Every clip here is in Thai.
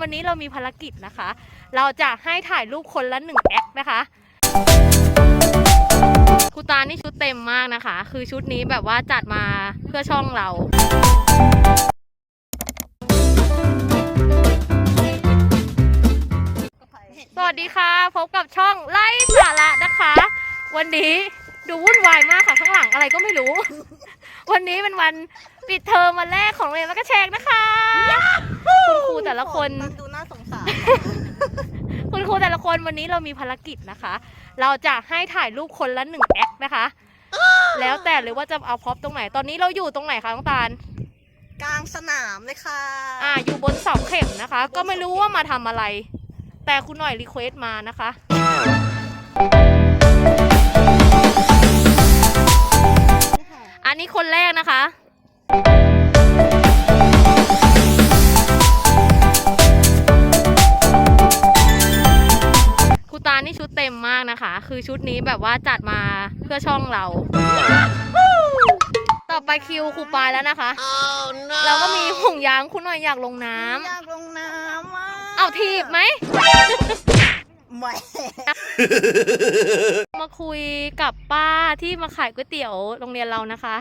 วันนี้เรามีภารกิจนะคะ เราจะให้ถ่ายรูปคนละหนึ่งแอคนะคะครูตานี่ชุดเต็มมากนะคะ คือชุดนี้แบบว่าจัดมาเพื่อช่องเราสวัสดีค่ะ พบกับช่องไล่สาระนะคะ วันนี้ดูวุ่นวายมากค่ะข้างหลังอะไรก็ไม่รู้ วันนี้เป็นวันปิดเทอมวันแรกของเรียนวัดกระแชงนะคะ คุณครูแต่ละคน ดูน่าสงสาร คุณครูแต่ละคนวันนี้เรามีภารกิจนะคะ เราจะให้ถ่ายรูปคนละหนึ่งแอคนะคะ แล้วแต่เลยว่าจะเอาพร็อพตรงไหน ตอนนี้เราอยู่ตรงไหนคะน้องตาล กลางสนามเลยค่ะ อ่า อยู่บนเสาเข็มนะคะ ก็ไม่รู้ว่ามาทำอะไร แต่คุณหน่อยรีเควสต์มานะคะ อันนี้คนแรกนะคะ คะคือชุดนี้แบบว่าจัดมาเพื่อช่องเรา ต่อไปคิวครูปายแล้วนะคะ เราก็มีห่วงยางคุณหน่อยอยากลงน้ำอยากลงน้ำอะเอาทีบไหม ไม่ มาคุยกับป้าที่มาขายก๋วยเตี๋ยวโรงเรียนเรานะคะ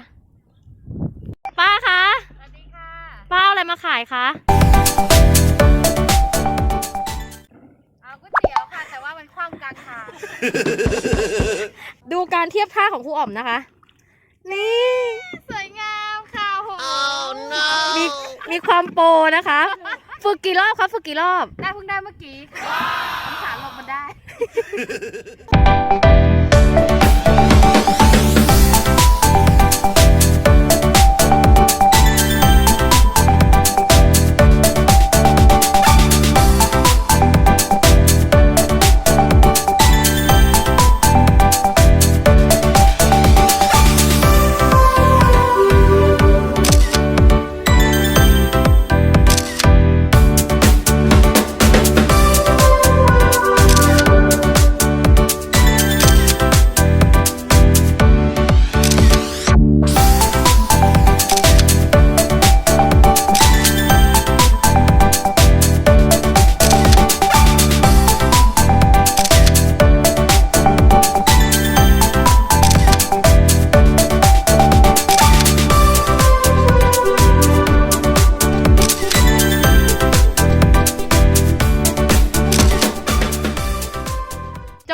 ป้าคะ สวัสดีค่ะ ป้าเอาอะไรมาขายคะ ดูการเทียบท่าของครูอ๋อมนะคะ นี่ สวยงามค่ะโหมีมีความโปรนะคะ ฝึกกี่รอบครับฝึกกี่รอบ ได้เพิ่งได้เมื่อกี้ค่ะสงสารหลบมันได้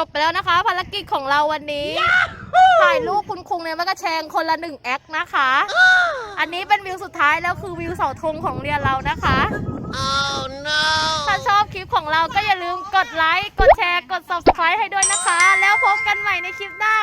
บไปแล้วนะคะ ภารกิจของเราวันนี้ ถ่ายรูปคุณคุงในวัดกระแชงคนละหนึ่งแอคนะคะ อันนี้เป็นวิวสุดท้ายแล้วคือวิวเสาธงของโรงเรียนเรานะคะถ้าชอบคลิปของเราก็อย่าลืมกดไลค์ กดแชร์ กด subscribe ให้ด้วยนะคะ แล้วพบกันใหม่ในคลิปหน้าค่ะ